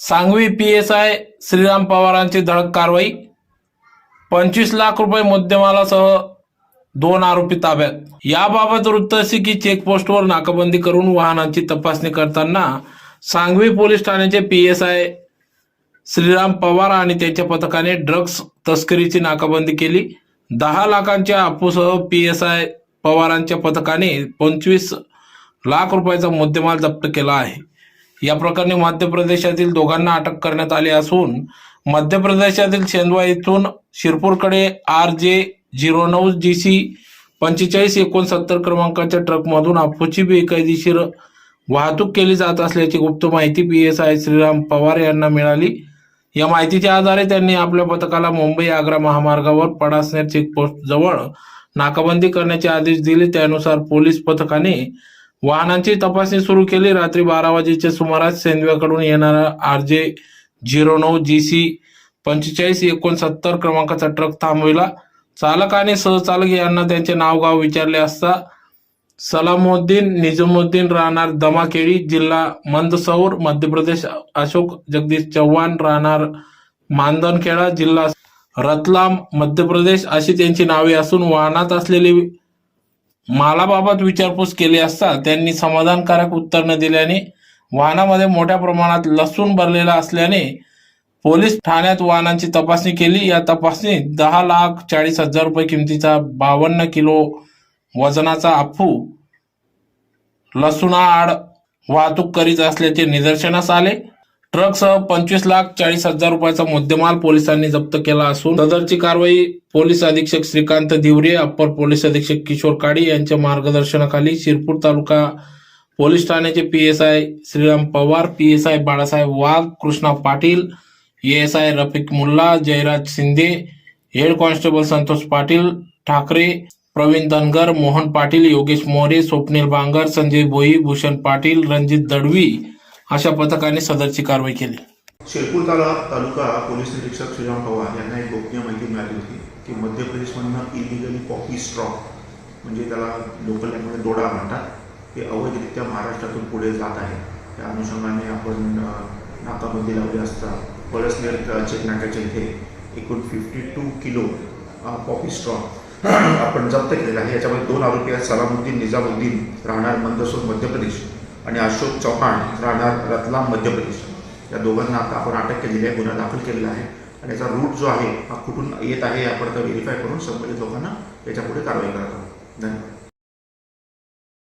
Sangvi P S I Shriram पवारांची धडक कारवाई. पंचवीस लाख रुपये मुद्देमालासह दोन आरोपी ताब्यात. याबाबत वृत्त असे की चेकपोस्टवर नाकाबंदी करून वाहनांची तपासणी करताना सांगवी पोलीस ठाण्याचे P S I Shriram Pawar आणि त्यांच्या पथकाने ड्रग्ज तस्करीची नाकाबंदी केली. दहा लाखांच्या आपूसह पी एस आय पवारांच्या पथकाने पंचवीस लाख रुपयाचा मुद्देमाल जप्त केला आहे. या प्रकरणी मध्य प्रदेशातील दोघांना अटक करण्यात आली असून मध्य प्रदेशातील शेंदवा येथून शिरपूरकडे आर जे झिरो नऊ जी सी पंचेचाळीस एकोणसत्तर क्रमांकाच्या ट्रकमधून अफूची बेकायदेशीर वाहतूक केली जात असल्याची गुप्त माहिती P S I Shriram Pawar यांना मिळाली. या माहितीच्या आधारे त्यांनी आपल्या पथकाला मुंबई आग्रा महामार्गावर पडासनेर चेकपोस्ट जवळ नाकाबंदी करण्याचे आदेश दिले. त्यानुसार पोलीस पथकाने वाहनांची तपासणी सुरू केली. रात्री बारा वाजेच्या सुमारास सेंदव्याकडून येणारा आर जे झिरो नऊ जी सी पंचेचाळीस एकोणसत्तर क्रमांकाचा ट्रक थांबविला. चालक आणि सहचालक यांना त्यांचे नाव गाव विचारले असता सलामुद्दीन निजामुद्दीन राहणार दमाकेळी जिल्हा मंदसौर मध्य प्रदेश अशोक जगदीश चव्हाण राहणार मानधनखेडा जिल्हा रतलाम मध्य प्रदेश अशी त्यांची नावे असून वाहनात असलेली मालाबाबत विचारपूस केली असता त्यांनी समाधानकारक उत्तर न दिल्याने वाहनामध्ये मोठ्या प्रमाणात लसूण भरलेला असल्याने पोलीस ठाण्यात वाहनांची तपासणी केली. या तपासणीत दहा लाख चाळीस हजार रुपये किमतीचा बावन्न किलो वजनाचा अफू लसूणाआड वाहतूक करीत असल्याचे निदर्शनास आले. ट्रकसह पंचवीस लाख चाळीस हजार रुपयाचा मुद्देमाल पोलिसांनी जप्त केला असून सदरची कारवाई पोलीस अधीक्षक श्रीकांत दिवरे अप्पर पोलीस अधीक्षक किशोर काडी यांच्या मार्गदर्शनाखाली शिरपूर तालुका पोलीस ठाण्याचे P S I Shriram Pawar P S I Balasaheb Wagh Krishna Patil S I Rafiq Mulla Jayraj Shinde head constable Santosh Patil Thakre Pravin Dhangar Mohan Patil Yogesh More Swapnil Bangar Sanjay Bhoi Bhushan Patil Ranjit Dadvi अशा पथकाने सदरची कारवाई केली. Shirpur taluka police निरीक्षक श्रीराम पवार यांना एक गोपनीय माहिती मिळाली होती की मध्य प्रदेशमधनं इलिगली कॉफी स्ट्रॉ म्हणजे त्याला लोकल लँग्वेज दोडा म्हणतात ते अवैधरित्या महाराष्ट्रातून पुढे जात आहे. त्या अनुषंगाने आपण अ, नाकाबंदी लावली असता पळसनेर अ, चेक इथे एकूण fifty two kilo coffee straw आपण जप्त केलेला आहे. याच्यामध्ये दोन आरोपी आहेत सलामुद्दीन निजामुद्दीन राहणार मंदसोर मध्य प्रदेश. आणि अशोक चव्हाण राहणार रतलाम मध्य प्रदेश. या दोघांना आता आपण अटक केलेली आहे गुन्हा दाखल केलेला आहे. आणि याचा रूट जो आहे हा कुठून येत आहे आपण आता व्हेरीफाय करून संबंधित लोकांना याच्यापुढे कारवाई करत आहोत. धन्यवाद.